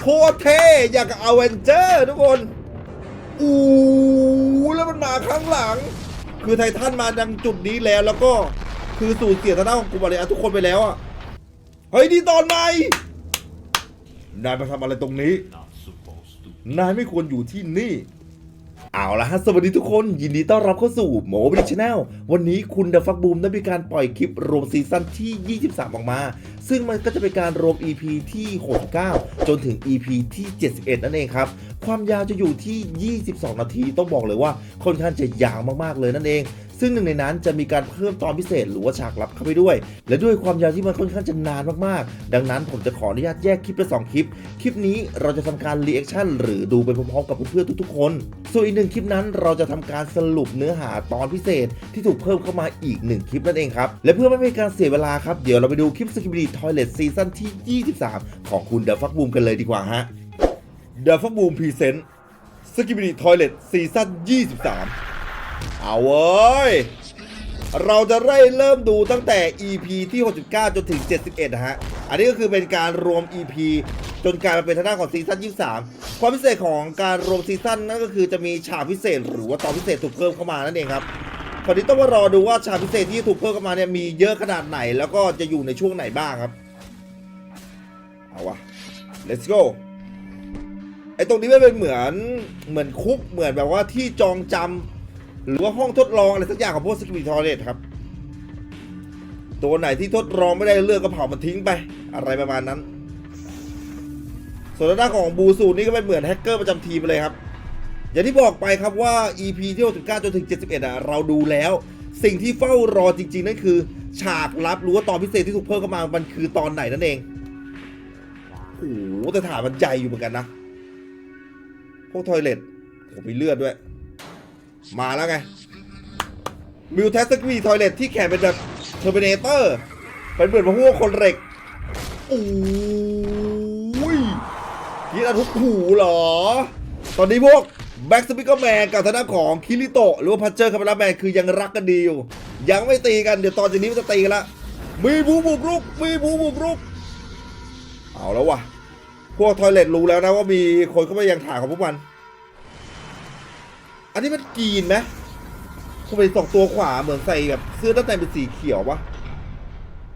โคตรเท่อย่างกับอเวนเจอร์ทุกคนอู้แล้วมันมาข้างหลัง คือไททันมาดังจุดนี้แล้วแล้วก็คือสูญเสียทางด้านของกลุ่มอาริยทุกคนไปแล้วอะเฮ้ยนี่ตอนไหนนายมาทำอะไรตรงนี้ นายไม่ควรอยู่ที่นี่ เอาละฮะสวัสดีทุกคนยินดีต้อนรับเข้าสู่โมบิชแนลวันนี้คุณเดฟักบูมได้มีการปล่อยคลิปรวมซีซั่นที่ 23 ออกมา ซึ่งมันก็จะเป็นการรวม EP ที่ 69 จนถึง EP ที่ 71 นั่นเองครับความยาวจะอยู่ที่ 22 นาทีต้องบอกเลยว่าค่อนข้างจะยาวมากๆเลยนั่นเอง ซึ่งหนึ่งในนั้นจะมีการเพิ่มตอนพิเศษหรือว่าฉากลับเข้าไปด้วย และด้วยความยาวที่มันค่อนข้างจะนานมากๆ ดังนั้นผมจะขออนุญาตแยกคลิปเป็นสองคลิป คลิปนี้เราจะทำการรีแอคชั่นหรือดูไปพร้อมๆกับเพื่อนๆทุกๆคน ส่วนอีกหนึ่งคลิปนั้นเราจะทำการสรุปเนื้อหาตอนพิเศษที่ถูกเพิ่มเข้ามาอีกหนึ่งคลิปนั่นเองครับ และเพื่อไม่ให้การเสียเวลาครับ เดี๋ยวเราไปดูคลิปสกิปดีทอยเล t ซีซั่นที่ 23 ของคุณเดอะฟักบูมกันเลยดีกว่าฮะเดอะฟักบูมพรีเซนต์สกิปดีทอยเล t ซีซั่น23 เอาเว้ย เราจะเริ่เริ่มดูตั้งแต่ EP ที่ 69 จนถึง 71 นะฮะ อันนี้ก็คือเป็นการรวม EP จนกลายมาเป็นทางด้านของซีซั่น 23 ความพิเศษของการรวมซีซั่นนั่นก็คือจะมีฉากพิเศษ หรือว่าตอนพิเศษถูกเพิ่มเข้ามานั่นเองครับคราวนี้ต้องมารอดูว่าฉากพิเศษที่ถูกเพิ่มเข้ามาเนี่ยมีเยอะขนาดไหน แล้วก็จะอยู่ในช่วงไหนบ้างครับ เอาวะ let's go ไอตรงนี้มันเป็นเหมือนเหมือนคุกเหมือนแบบว่าที่จองจำ หรือว่าห้องทดลองอะไรสักอย่างของพวกสกิมิทอร์เรตครับ ตัวไหนที่ทดลองไม่ได้เลือกก็เผามันทิ้งไป อะไรประมาณนั้น ส่วนด้านของบูซูนี่ก็เป็นเหมือนแฮกเกอร์ประจำทีมเลยครับ อย่างที่บอกไปครับว่า EP ที่69จนถึง 71อะเราดูแล้ว สิ่งที่เฝ้ารอจริง ๆ นั่นคือ ฉากลับหรือว่าตอนพิเศษที่ถูกเพิ่มเข้ามามันคือตอนไหนนั่นเองโอ้โหแต่ฐานมันใหญ่อยู่เหมือนกันนะพวกทอยเลตโอ้โหมีเลือดด้วย มาแล้วไงมิวเทสกีทอยเลทที่แขนเป็นแบบเทอร์มินเตอร์เป็นเหมือนพวกคนเหล็กโอ้ยคิดอาทุกหูเหรอ ตอนนี้พวกแบ็กสปิเกอร์แมนกับทางด้าของคิริโตะหรือว่าพัชเจอร์คาเมราแมนคือยังรักกันดีอยู่ ยังไม่ตีกันเดี๋ยวตอนจากนี้มันจะตีกันละมีบูบุกรุกมีบูบุกรุก เอาแล้ววะพวกทอยเลทรู้แล้วนะว่ามีคนเข้ามายังถ่ายของพวกมัน อันนี้มันกรีนไหมทำไมสองตัวขวาเหมือนใส่แบบเสื้อด้านในเป็นสีเขียววะ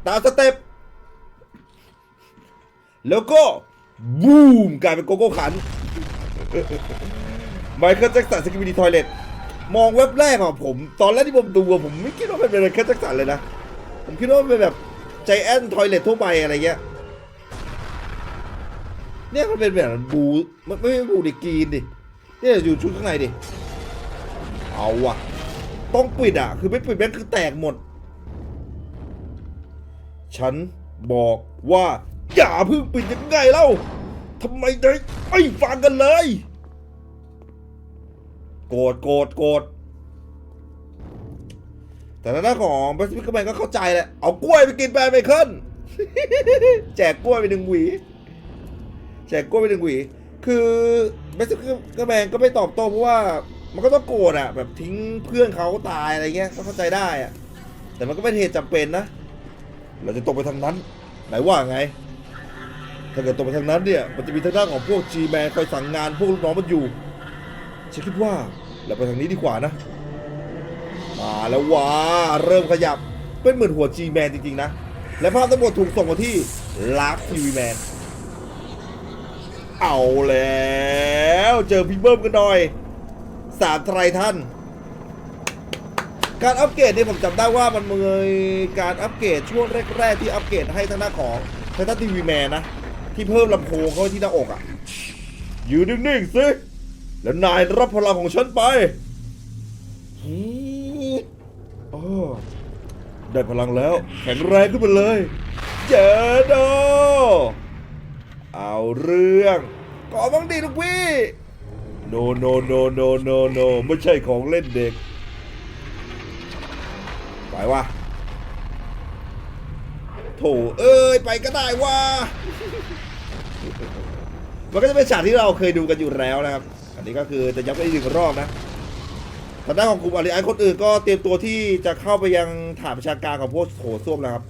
ตามสเต็ปแล้วก็บูมกลายเป็นโกโก้ขันไมเคิลแจ็คสันสกิมิดีทอยเลตมองเว็บแรกของผม ตอนแรกที่ผมดูผมไม่คิดว่าเป็นไมเคิลแจ็คสันเลยนะ ผมคิดว่ามันเป็นแบบใจแอนทอยเลตทั่วไปอะไรเงี้ยเนี่ยมันเป็นแบบบูไม่ไม่ไม่บูดิกรีนดิเนี่ยอยู่ชุดข้างในดิ เอาว่ะ ต้องปิดอะ คือไม่ปิดแม่งคือแตกหมด ฉันบอกว่าอย่าเพิ่งปิดยังไงเล่าทำไมได้ไม่ฟังกันเลย โกรธโกรธโกรธแต่ทางด้าของแบสปิกแมนก็เข้าใจแหละ เอากล้วยไปกินไปไมเคิลแจกกล้วยไปหนึ่งหวี แจกกล้วยไปหนึ่งหวี คือแบสปิกแมนก็ไม่ตอบโต้เพราะว่า มันก็ต้องโกรธอะ แบบทิ้งเพื่อนเขาตายอะไรเงี้ยก็เข้าใจได้อะ แต่มันก็เป็นเหตุจำเป็นนะ เราจะตกไปทางนั้น ไหนว่าไง ถ้าเกิดตกไปทางนั้นเนี่ย มันจะมีทางด้านของพวก G-Man คอยสั่งงานพวกลูกน้องมันอยู่ฉันคิดว่าเราไปทางนี้ดีกว่านะ มาแล้วว้าเริ่มขยับ เป็นเหมือนหัว G-Man จริงๆนะ และภาพทั้งหมดถูกส่งมาที่ลาฟทีวีแมนเอาแล้ว เจอพี่เบิ้มกันหน่อย สามไทรท่านการอัปเกรดเนี่ยผมจำได้ว่ามันมีการอัปเกรดช่วงแรกๆที่อัปเกรดให้ทางหน้าของทางด้านทีวีแมนนะ ที่เพิ่มลำโพงเข้าไว้ที่หน้าอกอะ่ะ อยืนนิ่งๆสิแล้วนายรับพลังของฉันไปฮีดโอ้ได้พลังแล้ว แข็งแรงขึ้นมาเลย เจอโดเอาเรื่องก่อบ้างดีลูกพี่ โนโนโนโนโนโนไม่ใช่ของเล่นเด็ก ไปวะโถเอ้ย ไปก็ได้วะมันก็จะเป็นฉากที่เราเคยดูกันอยู่แล้วนะครับ อันนี้ก็คือจะย้ำกันอีกหนึ่งรอบนะทางด้านของกลุ่มอาริไอคนอื่นก็เตรียมตัวที่จะเข้าไปยังฐานประชาการของพวกโถส้วมแล้วครับ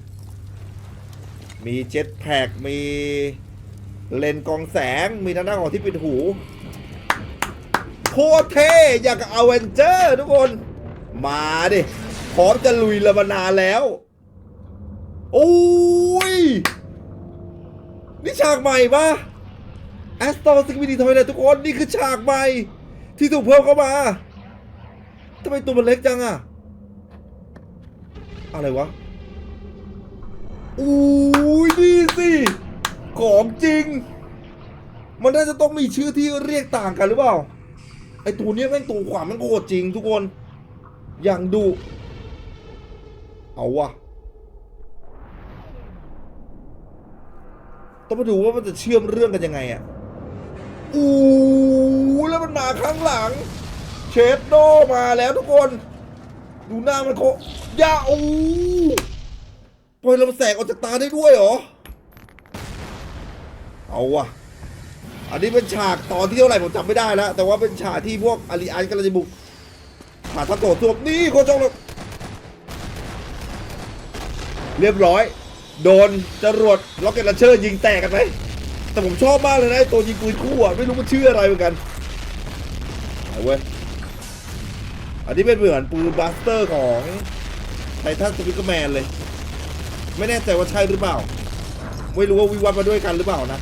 มีเจ็ตแพ็กมีเลนกองแสง มีทางด้านของที่ปิดหู โคตรเท่อยากกับอเวนเจอร์ทุกคน มาดิ พร้อมจะลุยละมานานแล้ว โอ้ย นี่ฉากใหม่ปะแอสตอร์ซิกวิดีทอยเลยทุกคน นี่คือฉากใหม่ ที่ถูกเพิ่มเข้ามาทำไมตัวมันเล็กจังอะอะไรวะอู้ยนี่สิ ของจริง มันน่าจะต้องมีชื่อที่เรียกต่างกันหรือเปล่า ไอตัวเนี้ยแม่งตัวขวามันโคตรจริงทุกคน อย่างดุเอาวะต้องมาดูว่ามันจะเชื่อมเรื่องกันยังไงอะอู้แล้วมันมาข้างหลัง เชดโดมาแล้วทุกคน ดูหน้ามันโคยาอู้ปล่อยลำแสงออกจากตาได้ด้วยเหรอ เอาวะ อันนี้เป็นฉากตอนที่เท่าไหร่ผมจำไม่ได้แล้ว แต่ว่าเป็นฉากที่พวกอาริอันกำลังจะบุกผ่านทัพโตตัวนี่โคจงเลยเรียบร้อย โดนจรวดล็อกเก็ตลันเชอร์ยิงแตกกันไหมแต่ผมชอบมากเลยนะตัวยิงปืนคู่อะไม่รู้มันชื่ออะไรเหมือนกันเอาเว้ยอันนี้เป็นเหมือนปืนบัสเตอร์ของไททันสปิกเกอร์แมนเลย ไม่แน่ใจว่าใช่หรือเปล่า ไม่รู้ว่าวิวัฒน์มาด้วยกันหรือเปล่านะ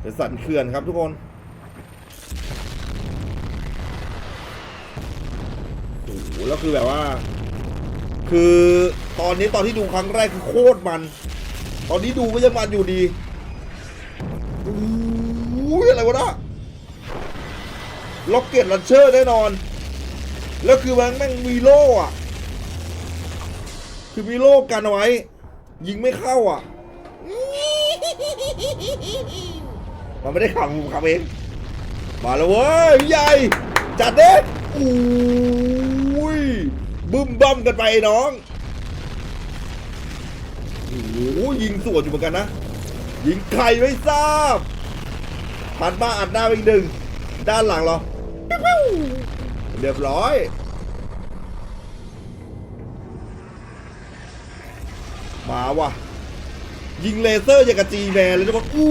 เป็นสันเขื่อนครับทุกคนโอ้โหแล้วคือแบบว่า คือตอนนี้ตอนที่ดูครั้งแรกคือโคตรมัน ตอนนี้ดูก็ยังมันอยู่ดีโอ้ยอะไรวะนะล็อกเก็ตลันเชอร์แน่นอน แล้วคือมันแม่งมีโล่อะคือมีโล่กันเอาไว้ ยิงไม่เข้าอะ มันไม่ได้ขังผมขับเอง มาแล้วเว้ยพี่ใหญ่จัดเด็ดอุ้ยบึ้มบั้มกันไปน้องโอ้โหยิงสวนอยู่เหมือนกันนะ ยิงใครไม่ทราบพัดมาอัดหน้าไปอีกหนึ่งด้านหลังเหรอเรียบร้อยมาว่ะ ยิงเลเซอร์อย่างกับจีแมนเลยทุกคนอุ้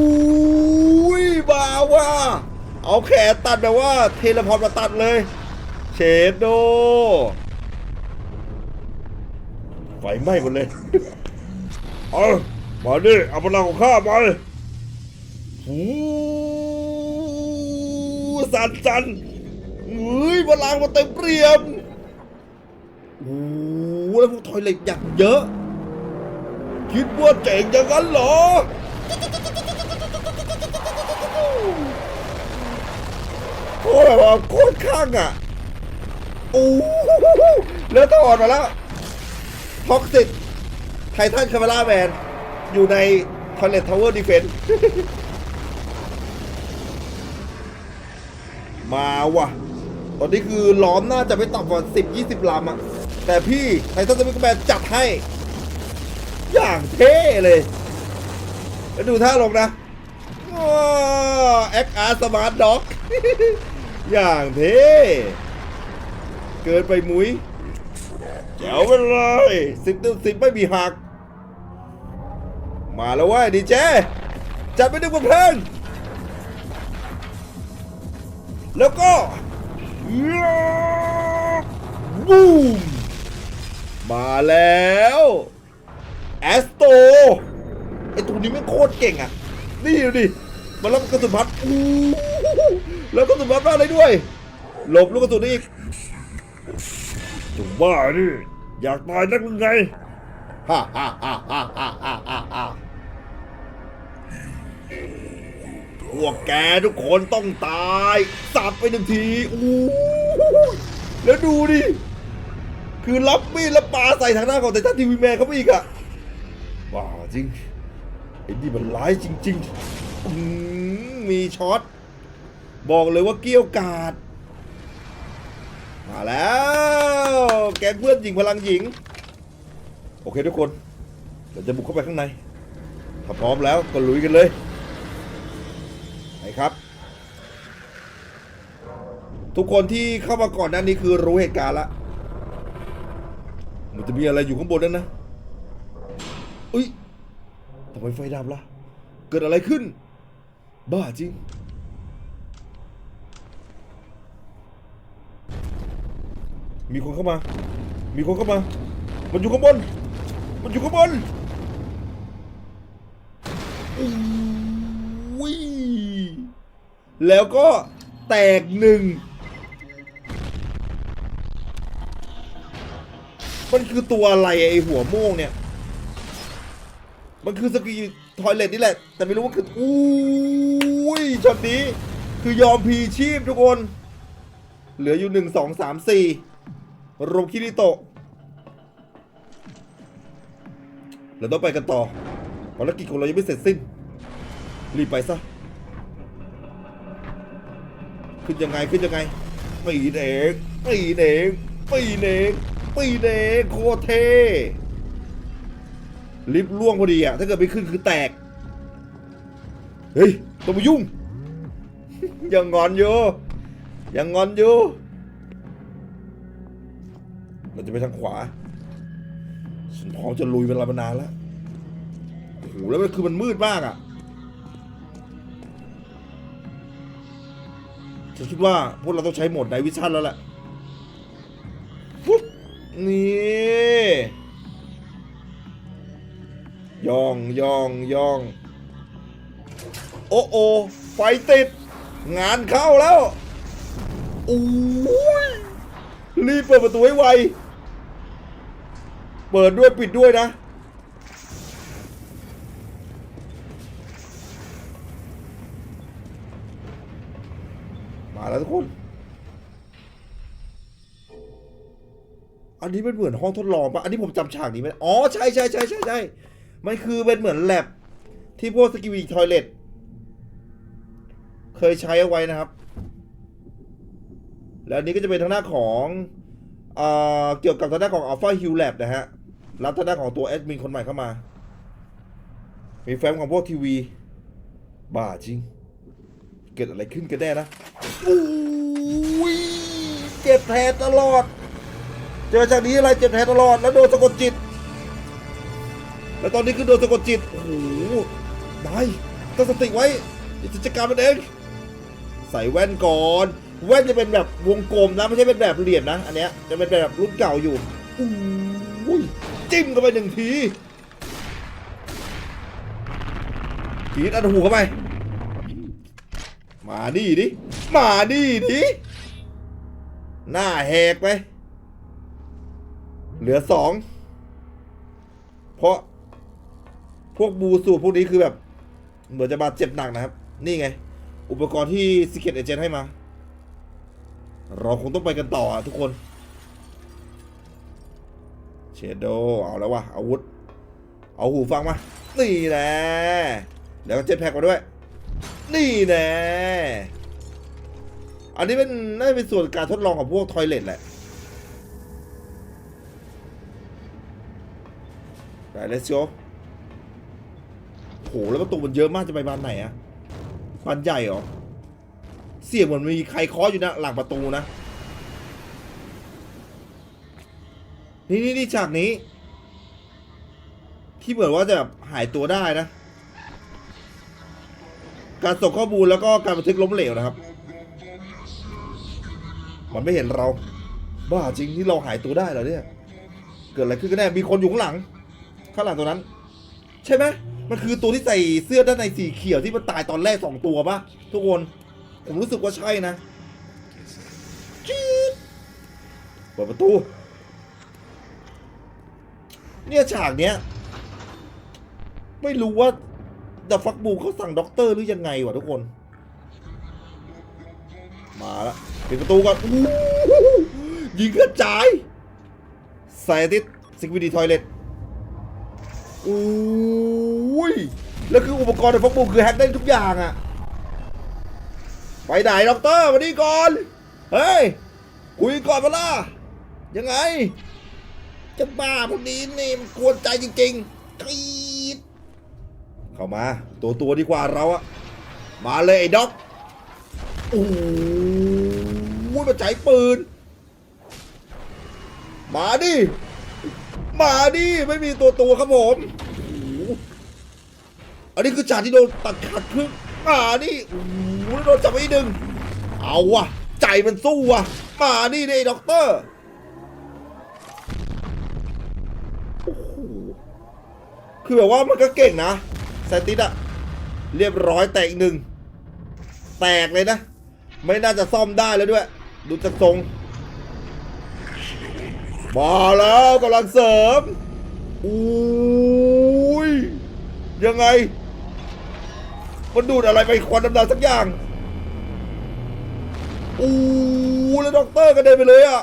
ยมาว่ะเอาแขนตัดแบบว่าเทเลพอร์ตมาตัดเลยเชดโดไฟไหม้หมดเลย เอามาดิเอาพลังของข้าไปหูสันสันเฮ้ยพลังมาเต็มเปี่ยมโอ้แล้วพวกทอยเหล็กอย่างเยอะ คิดว่าเจ๋งอย่างนั้นเหรอ โอ้แบบว่าโคตรข้างอะโอ้โหแล้วถอดมาแล้วท็อกซิกไททันคาเมล่าแมนอยู่ในคอนเนตทาวเวอร์ดีเฟนมาว่ะ ตอนนี้คือล้อมน่าจะไม่ต่ำกว่า10 20ลำอะแต่พี่ไททันสมิธแมนจัดให้ อย่างเท่เลย แล้วดูท่าลงนะแอคอาร์สมาร์ทด็อก อย่างเท่เกินไปมุ้ยแจ๋วไปเลยสิบเต็มสิบไม่มีหัก มาแล้วว้ยดีเจจัดไปดึงบนเพลิงแล้วก็บูมมาแล้วแอสโตไอตัวนี้ไม่โคตรเก่งอะ นี่ดูดิมันรับกระสุนพัดอู้ แล้วก็สุดบ้าได้ด้วย หลบลูกกระสุนอีกจะบ้าดิอยากตายนักมึงไงฮ่าฮ่าฮ่าฮ่าฮ่าฮ่าฮ่าพวกแกทุกคนต้องตายสับไปหนึ่งทีอู้แล้วดูดิ คือรับมีดแล้วปาใส่ทางหน้าของแต่ท่านทีวีแมนเขาไปอีกอะว้าจริงไอ้นี่มันร้ายจริง ๆ มีช็อต บอกเลยว่าเกี้ยวกาด มาแล้ว แกงเพื่อนหญิงพลังหญิง โอเคทุกคนเราจะบุกเข้าไปข้างใน ถ้าพร้อมแล้วก็ลุยกันเลยไปครับ ทุกคนที่เข้ามาก่อนหน้านี้คือรู้เหตุการณ์ละมันจะมีอะไรอยู่ข้างบนนั่นนะอุ้ยทำไมไฟดับล่ะ เกิดอะไรขึ้น บ้าจริง มีคนเข้ามา มีคนเข้ามา มันอยู่ข้างบน มันอยู่ข้างบนอุ้ยแล้วก็แตกหนึ่ง มันคือตัวอะไรไอหัวโม่งเนี่ย มันคือสกีทอยเลทนี่แหละ แต่ไม่รู้ว่าคือ อุ้ยช็อตนี้ คือยอมพีชีพทุกคน เหลืออยู่หนึ่งสองสามสี่ รวมคิริโตะเราต้องไปกันต่อภารกิจของเรายังไม่เสร็จสิ้น รีบไปซะ ขึ้นยังไงขึ้นยังไงปีเองปีเองปีเองปีเองโคเทลิฟต์ล่วงพอดีอะถ้าเกิดไม่ขึ้นคือแตก เฮ้ยต้องมายุ่ง ยังงอนอยู่ยังงอนอยู่ เราจะไปทางขวา ฉันพร้อมจะลุยเวลามานานแล้วโอ้โหแล้วมันคือมันมืดมากอะฉันคิดว่าพวกเราต้องใช้โหมดไดวิชั่นแล้วแหละปุ๊บนี่ย่องย่องย่อง โอ้โอไฟติด งานเข้าแล้วโอ้ยรีบเปิดประตูให้ไว เปิดด้วยปิดด้วยนะ มาแล้วทุกคน อันนี้เป็นเหมือนห้องทดลองปะอันนี้ผมจำฉากนี้ไม่ได้อ๋อ ใช่ใช่ใช่ใช่ใช่มันคือเป็นเหมือนแลบที่พวกสกิวีทอยเลตเคยใช้เอาไว้นะครับ แล้วนี้ก็จะเป็นทางหน้าของเอเกี่ยวกับทางด้านของ Alpha Hill Lab นะฮะ รับทางด้านของตัวแอดมินคนใหม่เข้ามา มีแฟ้มของพวกทีวี บ้าจริง เกิดอะไรขึ้นกันแน่นะอุ้ยเจ็บแผลตลอด เจอจากนี้อะไรเจ็บแผลตลอด แล้วโดนสะกดจิต แล้วตอนนี้คือโดนสะกดจิต โอ้โหได้ตั้งสติไว้จะจัดการมันเอง ใส่แว่นก่อนแว่นจะเป็นแบบวงกลมนะ ไม่ใช่เป็นแบบเหลี่ยมนะ อันเนี้ยจะเป็นแบบรุ่นเก่าอยู่อุ้ จิ้มเข้าไปหนึ่งทีทีอันหูเข้าไป มาดิดิ มาดิดิ หน้าแหกไป เหลือสอง เพราะ พวกบูสูพวกนี้คือแบบ เหมือนจะบาดเจ็บหนักนะครับ นี่ไง อุปกรณ์ที่ Secret Agent ให้มา เราคงต้องไปกันต่อทุกคน เชโดเอาแล้ววะอาวุธ เอาหูฟังมา นี่แน่แล้วก็เจ็ตแพ็กมาด้วย นี่แน่อันนี้เป็นน่าจะเป็นส่วนการทดลองของพวกทอยเลทแหละได้เลสโยโหแล้วประตูมันเยอะมากจะไปบานไหนอะบานใหญ่เหรอ เสียงเหมือนมีใครเคาะอยู่นะ หลังประตูนะ นี่นี่นี่ฉากนี้ ที่เหมือนว่าจะแบบหายตัวได้นะ การส่งข้อมูลแล้วก็การบันทึกล้มเหลวนะครับ มันไม่เห็นเรา บ้าจริงที่เราหายตัวได้เหรอเนี่ย เกิดอะไรขึ้นกันแน่ มีคนอยู่ข้างหลัง ข้างหลังตัวนั้น ใช่ไหมมันคือตัวที่ใส่เสื้อด้านในสีเขียวที่มันตายตอนแรกสองตัวปะทุกคน ผมรู้สึกว่าใช่นะจี๊ดเปิดประตู เนี่ยฉากเนี้ย ไม่รู้ว่าดัฟฟักบูเขาสั่งด็อกเตอร์หรือยังไงวะทุกคน มาละปิดประตูก่อนอยิงกระจายใส่ติดซิกวิดีทอยเลตอุ้ยแล้วคืออุปกรณ์ในฟักบูคือแฮกได้ทุกอย่างอะไปไหนด็อกเตอร์มานี่ก่อน เฮ้ย คุยก่อนมาล่ะยังไง จะบ้าพวกนี้นี่มันกวนใจจริงๆกรีดเข้ามา ตัวตัวดีกว่าเราอะมาเลยไอ้ด็อกโอ้โหมันใช้ปืน มาดิ มาดิ ไม่มีตัวตัวครับผมอันนี้คือฉากที่โดนตัดขาดครึ่งมานี่โอ้โหแล้วโดนจับไปอีกหนึ่งเอาวะใจมันสู้วะมานี่เลยด็อกเตอร์ คือแบบว่ามันก็เก่งนะแซนติสอะเรียบร้อยแตกอีกหนึ่ง แตกเลยนะ ไม่น่าจะซ่อมได้แล้วด้วย ดูจากทรงมาแล้วกำลังเสริมอุ้ยยังไง มันดูดอะไรไปควันดำๆสักอย่างอู้แล้วด็อกเตอร์ก็เดินไปเลยอะ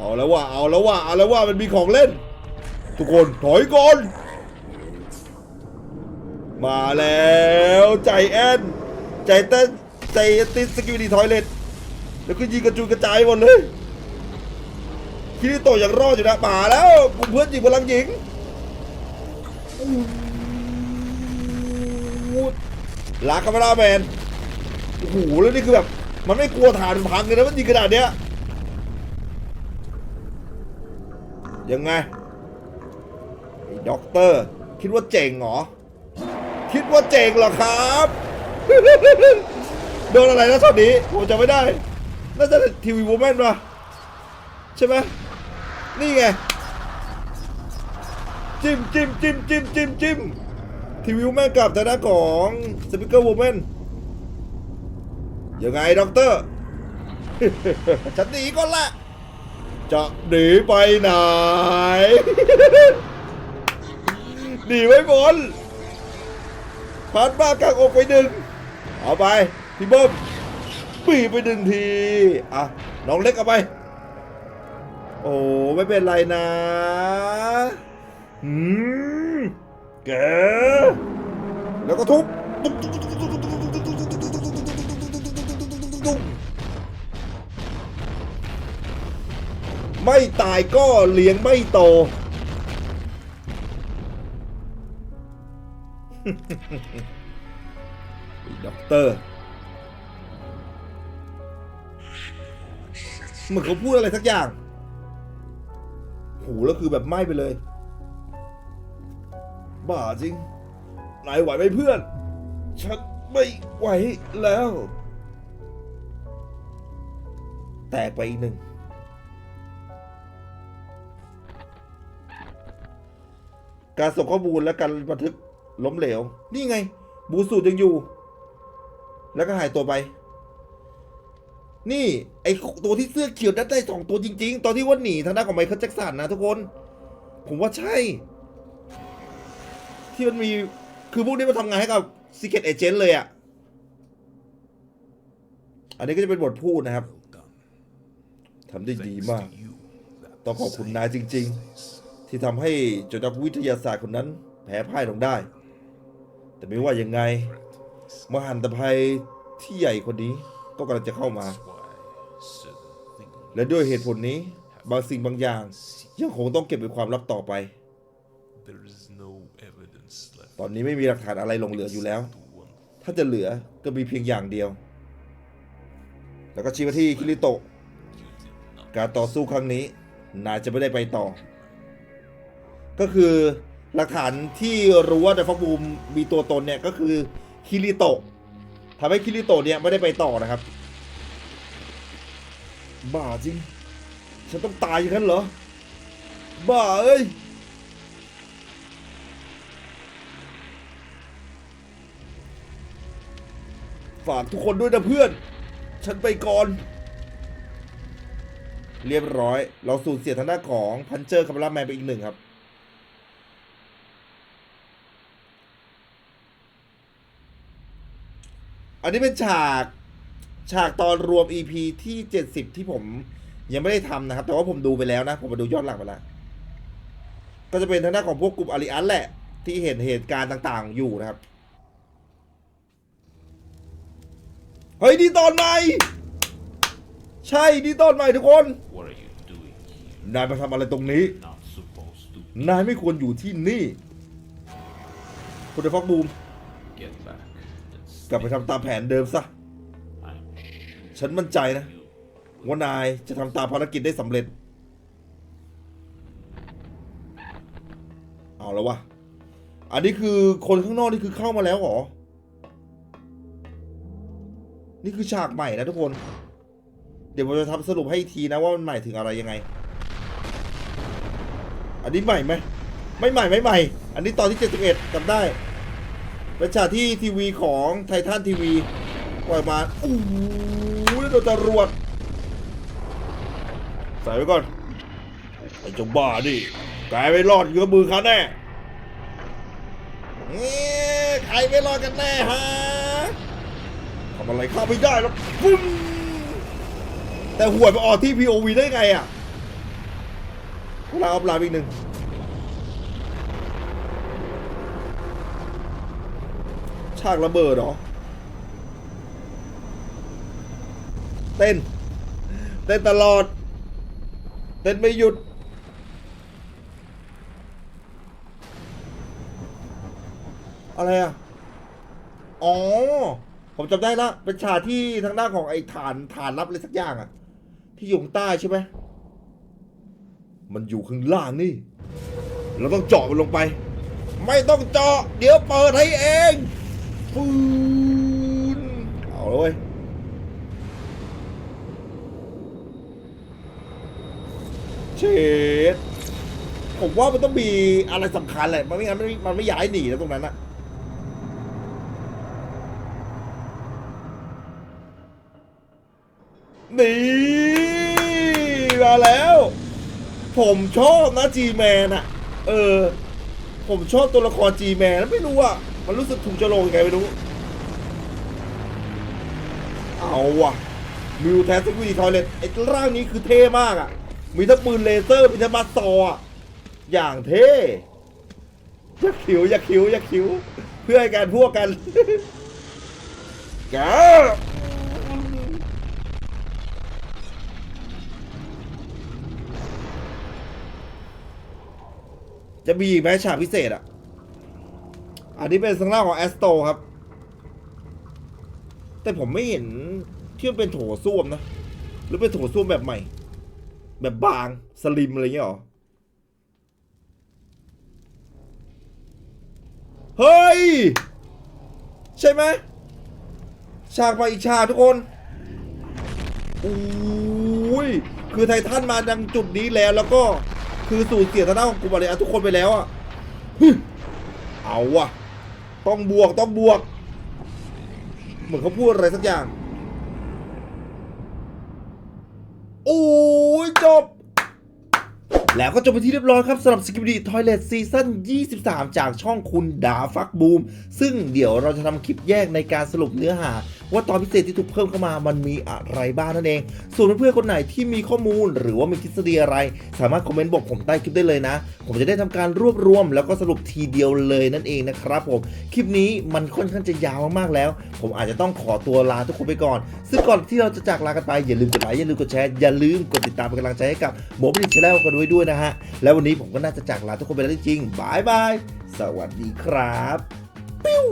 เอาแล้วว่าเอาแล้วว่าเอาแล้วว่ามันมีของเล่น ทุกคนถอยก่อนมาแล้วใจแอนใจเต้นใจติดสกิลดีทอยเลตแล้วก็ยิงกระจุยกระจายหมดเลยคิริโตะยังรอดอยู่นะมาแล้วกลุ่มเพื่อนหญิงพลังหญิงลากคาเมราแมนโอ้โหแล้วนี่คือแบบ มันไม่กลัวฐานพังเลยนะมันยิงขนาดเนี้ย ยังไงไอ้ด็อกเตอร์ คิดว่าเจ๋งเหรอ คิดว่าเจ๋งเหรอครับ โดนอะไรนะช็อตนี้ผมจำไม่ได้ น่าจะทีวีโวแมนป่ะใช่ไหมนี่ไง จิ้มจิ้มจิ้มจิ้มจิ้มจิ้มทีวีโวแมนกับทางด้าของสปิเกอร์โวแมนยังไงด็อกเตอร์ฉันหนีก่อนละ จะหนีไปไหน หนีไม่พ้นพัดมากางอกไปหนึ่งเอาไปพี่เบิ้มปีไปหนึ่งที อะ น้องเล็กเอาไป โอ้ไม่เป็นไรนะหืมแกแล้วก็ทุบตุ๊บตุ๊บตุ๊บตุ๊บตุ๊บตุ๊บตุ๊บ ไม่ตายก็เลี้ยงไม่โต ด็อกเตอร์เหมือนเขาพูดอะไรสักอย่าง หูแล้วคือแบบไหม้ไปเลย บ้าจริง นายไหวไหมเพื่อน ฉันไม่ไหวแล้ว แตกไปอีกหนึ่ง การส่งข้อมูลและการบันทึกล้มเหลว นี่ไง บูสูตรยังอยู่ แล้วก็หายตัวไป นี่ ไอตัวที่เสื้อเขียวนั้นได้สองตัวจริง ๆ ตอนที่ว่าหนีทางด้านของไมเคิลแจ็คสันนะทุกคน ผมว่าใช่ ที่มันมีคือพวกนี้มาทำงานให้กับ Secret Agent เลยอะ่ะ อันนี้ก็จะเป็นบทพูดนะครับทำได้ดีมาก ต้องขอบคุณนายจริง ๆ ที่ทำให้เจ้านักวิทยาศาสตร์คนนั้นแพ้พ่ายลงได้ แต่ไม่ว่ายังไง มหันตภัยที่ใหญ่คนนี้ก็กำลังจะเข้ามา และด้วยเหตุผลนี้บางสิ่งบางอย่าง ยังคงต้องเก็บเป็นความลับต่อไป ตอนนี้ไม่มีหลักฐานอะไรหลงเหลืออยู่แล้ว ถ้าจะเหลือก็มีเพียงอย่างเดียว แล้วก็ชี้มาที่คิริโตะ การต่อสู้ครั้งนี้นายจะไม่ได้ไปต่อ ก็คือหลักฐานที่รู้ว่าในฟักบูมมีตัวตนเนี่ยก็คือคิริโตะทำให้คิริโตะเนี่ยไม่ได้ไปต่อนะครับ บ้าจริง ฉันต้องตายอย่างนั้นเหรอ บ้าเอ้ยฝากทุกคนด้วยนะเพื่อน ฉันไปก่อน เรียบร้อย เราสูญเสียทางด้านของพันเจอร์คาร์ลแมนไปอีกหนึ่งครับ นนี้เป็นฉากฉากตอนรวม EP ที่ 70 ที่ผมยังไม่ได้ทำนะครับ แต่ว่าผมดูไปแล้วนะ ผมมาดูย้อนหลังไปแล้ว ก็จะเป็นทางด้านของพวกกลุ่มอาริอันแหละ ที่เห็นเหตุการณ์ต่างๆ อยู่นะครับ เฮ้ย นี่ตอนใหม่ ใช่ นี่ตอนใหม่ทุกคนนายมาทำอะไรตรงนี้ นายไม่ควรอยู่ที่นี่คุณเดฟอกบูม กลับไปทำตามแผนเดิมซะ ฉันมั่นใจนะ ว่านายจะทำตามภารกิจได้สำเร็จเอาเอาแล้ววะ อันนี้คือคนข้างนอกนี่คือเข้ามาแล้วเหรอ นี่คือฉากใหม่นะทุกคน เดี๋ยวผมจะทำสรุปให้อีกทีนะว่ามันใหม่ถึงอะไรยังไง อันนี้ใหม่ไหม ไม่ใหม่ไม่ใหม่ อันนี้ตอนที่ 71จำได้ เป็นฉากที่ทีวีของไททันทีวีปล่อยมาโอ้โหโดนจรวดใส่ไว้ก่อนไอ้เจ้าบ้าดิกายไม่รอดอยู่กับมือเขาแน่เอ๊ะใครไม่รอดกันแน่ฮะทำอะไรข้าไม่ได้แล้วปึ้มแต่หวยไปออกที่ POV ได้ไงอะพวกเราเอาปลาอีกหนึ่ง ฉากระเบิดเหรอ เต้น เต้นตลอด เต้นไม่หยุด อะไรอะ อ๋อ ผมจำได้ละ เป็นฉากที่ทางด้านของไอ้ฐานฐานรับอะไรสักอย่างอะ ที่อยู่ข้างใต้ใช่ไหม มันอยู่ข้างล่างนี่ เราต้องเจาะมันลงไปไม่ต้องเจาะ เดี๋ยวเปิดให้เอง ฟืนเอาเลยเว้ยเชดผมว่ามันต้องมีอะไรสำคัญแหละ มันไม่งั้นมันไม่มันไม่ย้ายหนีแล้วตรงนั้นอะนี่มาแล้ว ผมชอบนะจีแมนอะเออ ผมชอบตัวละครจีแมนไม่รู้อะ มันรู้สึกถูกจะลงยังไงไม่รู้ เอาว่ะมิวแทสซิวีทอยเลตไอ้ร่างนี้คือเท่มากอะมีทั้งปืนเลเซอร์ มีทั้งบัสซออะอย่างเท่อย่าขิวอย่าขิวอย่าขิว เพื่อให้การพวกกันแกจะมีอีกไหมฉากพิเศษอะ อันนี้เป็นสังล่าของแอสโตครับ แต่ผมไม่เห็นที่มันเป็นโถส้วมนะ หรือเป็นโถส้วมแบบใหม่ แบบบางสลิมอะไรเงี้ยหรอ เฮ้ย ใช่ไหมฉากมาอีกฉากทุกคนอุ้ยคือไททันมาดังจุดนี้แล้วแล้วก็คือสูญเสียทางด้านของกลุ่มอะไรทุกคนไปแล้วอะเอาว่ะ ต้องบวกต้องบวก เหมือนเขาพูดอะไรสักอย่าง โอ้ยจบ แล้วก็จบไปที่เรียบร้อยครับสำหรับสกิปดีทอยเลทซีซั่น23 จากช่องคุณดาฟักบูม ซึ่งเดี๋ยวเราจะทำคลิปแยกในการสรุปเนื้อหา ว่าตอนพิเศษที่ถูกเพิ่มเข้ามามันมีอะไรบ้างนั่นเอง ส่วนเพื่อนๆคนไหนที่มีข้อมูล หรือว่ามีทฤษฎีอะไร สามารถคอมเมนต์บอกผมใต้คลิปได้เลยนะ ผมจะได้ทำการรวบรวม แล้วก็สรุปทีเดียวเลยนั่นเองนะครับผมคลิปนี้มันค่อนข้างจะยาวมากๆแล้ว ผมอาจจะต้องขอตัวลาทุกคนไปก่อน ซึ่งก่อนที่เราจะจากลากันไปอย่าลืมกดไลค์อย่าลืมกดแชร์อย่าลืมกดติดตามเป็นกำลังใจให้กับโมบิลิชแนลกันด้วยด้วยนะฮะแล้ววันนี้ผมก็น่าจะจากลาทุกคนไปแล้วจริงบายบายสวัสดีครับ ปิ้ว